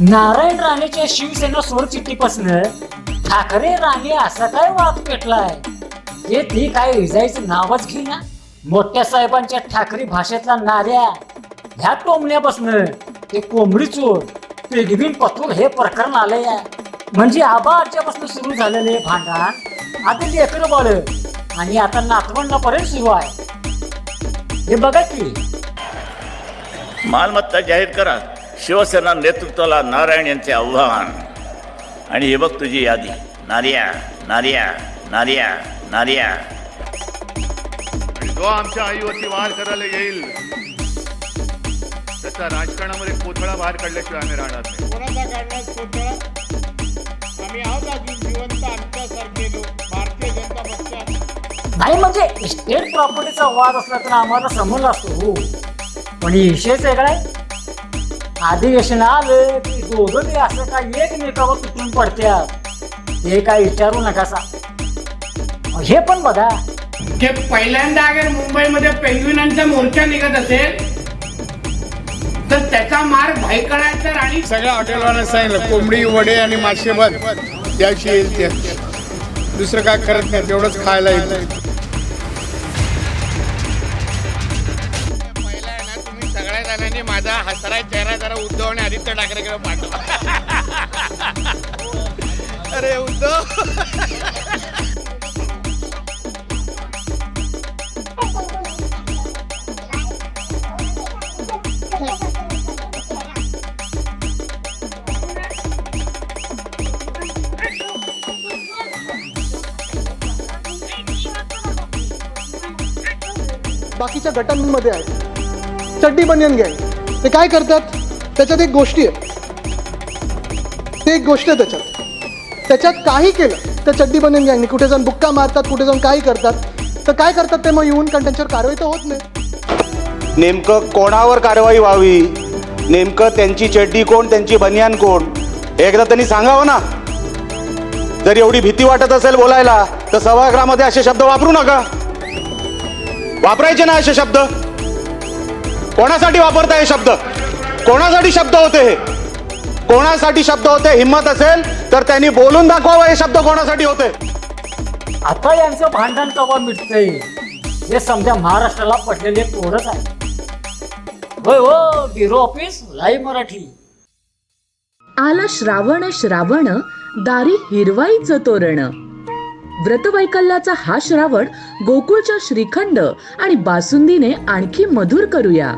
नारायण राणेच्या शिवसेना सोडचिठ्ठीपासून ठाकरे राणे असा काय वाद पेटलाय? हे ती काय इजायचं नावच घेईना? मोठ्या साहेबांच्या ठाकरे भाषेतला नाऱ्या. ह्या टोमण्यापासून ते कोंबडी चोर पेगवीन पथूर हे प्रकरण आलंय. म्हणजे आबा आजच्यापासून सुरू झालेले हे भांडण आधी लेकरं बाळ आणि आता नातवंडापर्यंत सुरू आहे. हे बघा की. मालमत्ता जाहीर करा. शिवसेना नेतृत्वाला नारायण यांचे आव्हान आणि हे बघ तुझी यादी नार्या नार्या नार्या नार्या जो आमच्या आईवरती वार करायला येईल त्याचा राजकारणामध्ये कोथळा बाहेर काढल्याशिवाय आम्ही राहणार नाही कोणाचा काढण्यास कोथळा आम्ही आहोत अजून जिवंत आमच्यासारखे लोक भारतीय जनता पक्षात नाही म्हणजे इस्टेट प्रॉपर्टीचा वाद असला तर आम्हाला समज असतो हो पण हे विषयच वेगळा आहे अधिवेशन आलं की दोघं ते असं काय एकमेकावर तुटून पडत्यात. ते काय विचारू नका सा हे पण बघा. जे पहिल्यांदा अगर मुंबईमध्ये पेंग्विनांचा मोर्चा निघत असेल तर त्याचा मार्ग भाईकडांचा राणी. सगळ्या हॉटेलवाल्यांना सांगितलं कोंबडी वडे आणि मासे येईल ते. दुसरं काय करत नाही तेवढंच खायला येईल. जणांनी माझा हसरा चेहरा जरा उद्धव आणि आदित्य ठाकरेकडे पाठवा अरे उद्धव. बाकीच्या गटांमध्ये आहे. चड्डी बनियन गँग. ते काय करतात? त्याच्यात एक गोष्टी आहे ते एक गोष्ट आहे त्याच्यात. त्याच्यात काही केलं तर चड्डी बनियन गँगने. कुठे जाऊन बुक्का मारतात कुठे जाऊन काही करतात. तर काय करतात ते मग? येऊन कारण त्यांच्यावर कारवाई तर होत नाही. नेमकं कोणावर कारवाई व्हावी? नेमकं त्यांची चड्डी कोण त्यांची बनियान कोण? हे एकदा त्यांनी सांगावं ना. जर एवढी भीती वाटत असेल बोलायला तर सभागृहामध्ये असे शब्द वापरू नका. वापरायचे ना असे शब्द? कोणासाठी वापरताय हे शब्द? कोणासाठी शब्द होते हे? कोणासाठी शब्द होते? हिंमत असेल तर त्यांनी बोलून दाखवावं हे शब्द कोणासाठी होते? आता यांचं भांडण कवा मिटतंय? हे समजा महाराष्ट्राला पडलेले पोरच आहे होय हो ब्युरो ऑफिस लाईव्ह मराठी. आला श्रावण श्रावण दारी हिरवाईचं तोरण. व्रतवैकल्याचा हा श्रावण गोकुळच्या श्रीखंड आणि बासुंदीने आणखी मधुर करूया.